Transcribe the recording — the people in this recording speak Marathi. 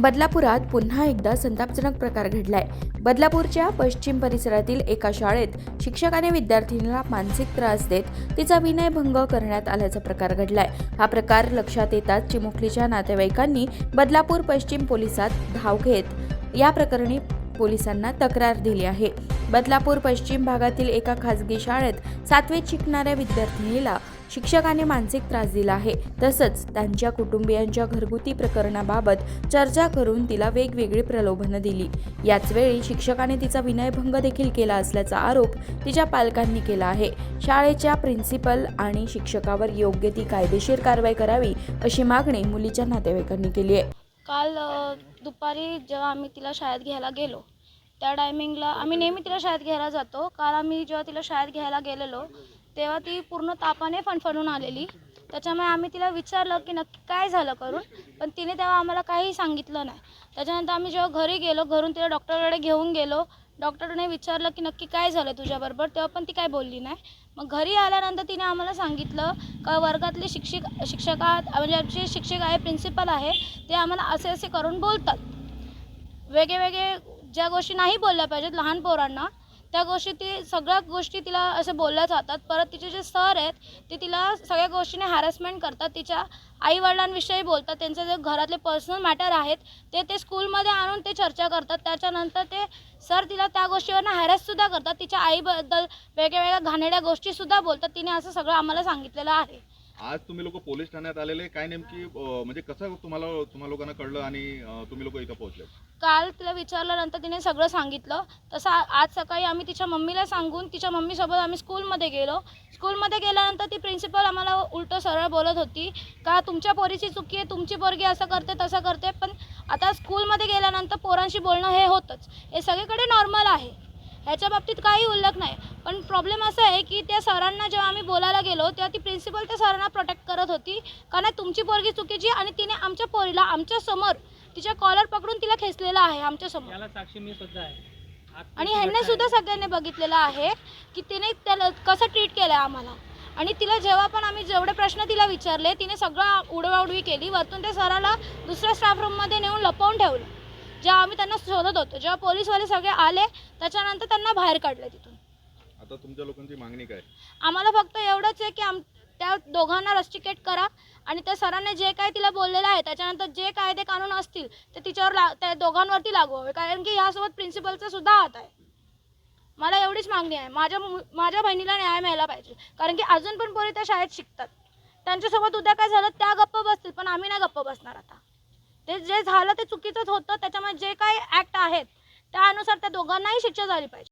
बदलापुरात पुन्हा एकदा संतापजनक प्रकार घडलाय. बदलापूरच्या पश्चिम परिसरातील एका शाळेत शिक्षकाने विद्यार्थिनीला मानसिक त्रास देत तिचा विनयभंग करण्यात आल्याचा प्रकार घडलाय. हा प्रकार लक्षात येताच चिमुकलीच्या नातेवाईकांनी बदलापूर पश्चिम पोलिसात धाव घेत या प्रकरणी पोलिसांना तक्रार दिली आहे. बदलापूर पश्चिम भागातील एका खासगी शाळेत सातवीत शिकणाऱ्या विद्यार्थिनीला शिक्षकाने मानसिक त्रास दिला आहे. तसंच त्यांच्या कुटुंबियांच्या घरगुती प्रकरणाबाबत चर्चा करून तिला वेगवेगळी प्रलोभनं दिली. याच वेळी शिक्षकाने तिचा विनयभंग देखील केला असल्याचा आरोप तिच्या पालकांनी केला आहे. शाळेच्या प्रिन्सिपल आणि शिक्षकावर योग्य ती कायदेशीर कारवाई करावी अशी मागणी मुलीच्या नातेवाईकांनी केली आहे. काल दुपारी जेव्हा आम्ही तिला शाळेत घ्यायला गेलो त्या टायमिंगला आम्ही नेहमी तिला शाळेत घ्यायला जातो. काल आम्ही जेव्हा तिला शाळेत घ्यायला गेलेलो तेव्हा ती पूर्ण तापाने फणफणून आलेली. त्याच्यामुळे आम्ही तिला विचारलं की नक्की काय झालं करून पण तिने तेव्हा आम्हाला काही सांगितलं नाही. त्याच्यानंतर आम्ही जेव्हा घरी गेलो घरून तिला डॉक्टरकडे घेऊन गेलो. डॉक्टरने विचारलं की नक्की काय झालं तुझ्याबरोबर? तेव्हा पण ती काय बोलली नाही. मग घरी आल्यानंतर तिने आम्हाला सांगितलं वर्गातले शिक्षक शिक्षका म्हणजे आमचे शिक्षक आहे प्रिन्सिपल आहे ते आम्हाला असे असे करून बोलतात. वेगळे वेगळे ज्या गोष्टी नाही बोलल्या पाहिजेत लहान पोरांना त्या गोष्टी ती सगळ्या गोष्टी तिला असं बोलल्या जातात. परत तिचे जे सर आहेत ते तिला सगळ्या गोष्टीने हॅरसमेंट करतात. तिच्या आईवडिलांविषयी बोलतात. त्यांचे जे घरातले पर्सनल मॅटर आहेत ते ते स्कूलमध्ये आणून ते चर्चा करतात. त्याच्यानंतर ते सर तिला त्या गोष्टीवरनं हॅरससुद्धा करतात. तिच्या आईबद्दल वेगळ्या वेगळ्या घाणेड्या गोष्टीसुद्धा बोलतात. तिने असं सगळं आम्हाला सांगितलेलं आहे. आज तुम्ही लोक पोलीस ठाण्यात आलेले काय नेमकी म्हणजे कसं तुम्हाला तुम्हा लोकांना कळलं आणि तुम्ही लोक इथं पोहोचले? काल तिला विचारल्यानंतर तिने सगळं सांगितलं. तसं आज सकाळी आम्ही तिच्या मम्मीला सांगून तिच्या मम्मीसोबत आम्ही स्कूलमध्ये गेलो. स्कूलमध्ये गेल्यानंतर ती प्रिन्सिपल आम्हाला उलटं सरळ बोलत होती का तुमच्या पोरीची चुकी आहे? तुमची पोरगी असं करते तसं करते. पण आता स्कूलमध्ये गेल्यानंतर पोरांशी बोलणं हे होतंच. हे सगळीकडे नॉर्मल आहे. ह्याच्या बाबतीत काही उल्लेख नाही. पण प्रॉब्लेम असा आहे की त्या सरांना जेव्हा आम्ही बोलायला गेलो तेव्हा ती प्रिन्सिपल त्या सरांना प्रोटेक्ट करत होती. का नाही तुमची पोरगी चुकीची आणि तिने आमच्या पोरीला आमच्यासमोर तिच्या कॉलर पकडून तिला खेचलेलं आहे आमच्यासमोर. याला साक्षी मी सुद्धा आहे. आज ती आणि ह्यांनी. सुद्धा सगळ्यांनी बघितलेलं आहे की तिने त्याला कसं ट्रीट केलं आम्हाला. आणि तिला जेव्हा पण आम्ही जेवढे प्रश्न तिला विचारले तिने सगळं उडवाउडवी केली. वरतून त्या सराला दुसऱ्या स्टाफ रूममध्ये नेऊन लपवून ठेवलं. जेव्हा आम्ही त्यांना शोधत होतो जेव्हा पोलीसवाले सगळे आले त्याच्यानंतर त्यांना बाहेर काढलं तिथून. आता तुमच्या लोकांची मागणी काय? आम्हाला फक्त एवढंच आहे की आम त्या दोघांना रस्टिकेट करा आणि त्या सरांनी जे काय तिला बोललेलं आहे त्याच्यानंतर जे कायदे कानून असतील ते तिच्यावर ला त्या दोघांवरती लागू हवे कारण की ह्यासोबत प्रिन्सिपलचा सुद्धा हात आहे. मला एवढीच मागणी आहे. माझ्या माझ्या बहिणीला न्याय मिळाला पाहिजे. कारण की अजून पण पोरी त्या शाळेत शिकतात. त्यांच्यासोबत उद्या काय झालं त्या गप्प बसतील पण आम्ही नाही गप्प बसणार आता. ते जे झालं ते चुकीचंच होतं. त्याच्यामुळे जे काही ॲक्ट आहेत त्यानुसार त्या दोघांनाही शिक्षा झाली पाहिजे.